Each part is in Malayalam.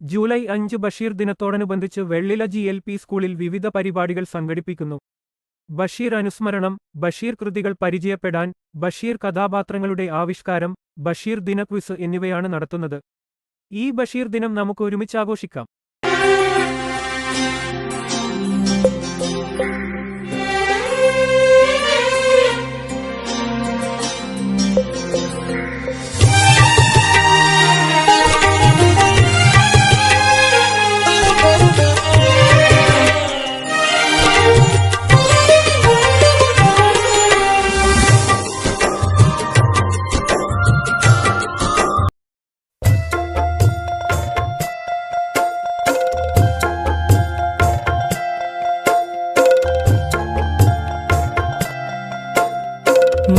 ജൂലൈ അഞ്ച് ബഷീർ ദിനത്തോടനുബന്ധിച്ച് വെള്ളില ജി എൽ പി സ്കൂളിൽ വിവിധ പരിപാടികൾ സംഘടിപ്പിക്കുന്നു. ബഷീർ അനുസ്മരണം ബഷീർ കൃതികൾ പരിചയപ്പെടാൻ ബഷീർ കഥാപാത്രങ്ങളുടെ ആവിഷ്കാരം ബഷീർ ദിനക്വിസ് എന്നിവയാണ് നടത്തുന്നത്. ഈ ബഷീർ ദിനം നമുക്ക് ഒരുമിച്ച് ആഘോഷിക്കാം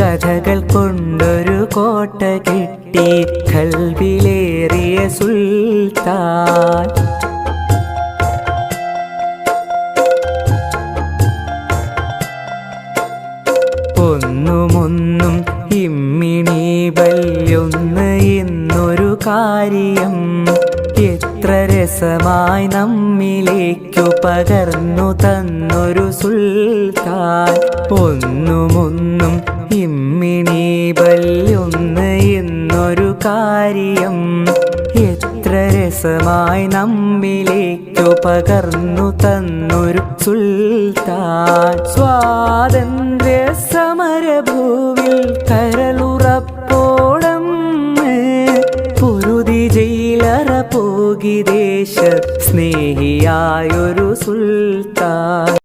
കഥകൾ കൊണ്ടൊരു കോട്ട കിട്ടി. കൽവിലേറിയ സുൽത്താൻ. ഒന്നുമൊന്നും ഇമ്മിണി വല്യൊന്ന് എന്നൊരു കാര്യം. എത്ര രസമായി നമ്മിലേക്കു പകർന്നു തന്നൊരു സുൽത്താൻ. ഒന്നുമൊന്നും ഇമ്മിണി വല്യൊന്ന് എന്നൊരു കാര്യം. എത്ര രസമായി നമ്മിലേക്കു പകർന്നു തന്നൊരു സുൽത്താൻ. സ്വാതന്ത്ര്യ സമരഭൂവിൽ കരളുറപ്പോളം ജയിലറ പോകി ദേശ സ്നേഹിയായൊരു സുൽത്താൻ.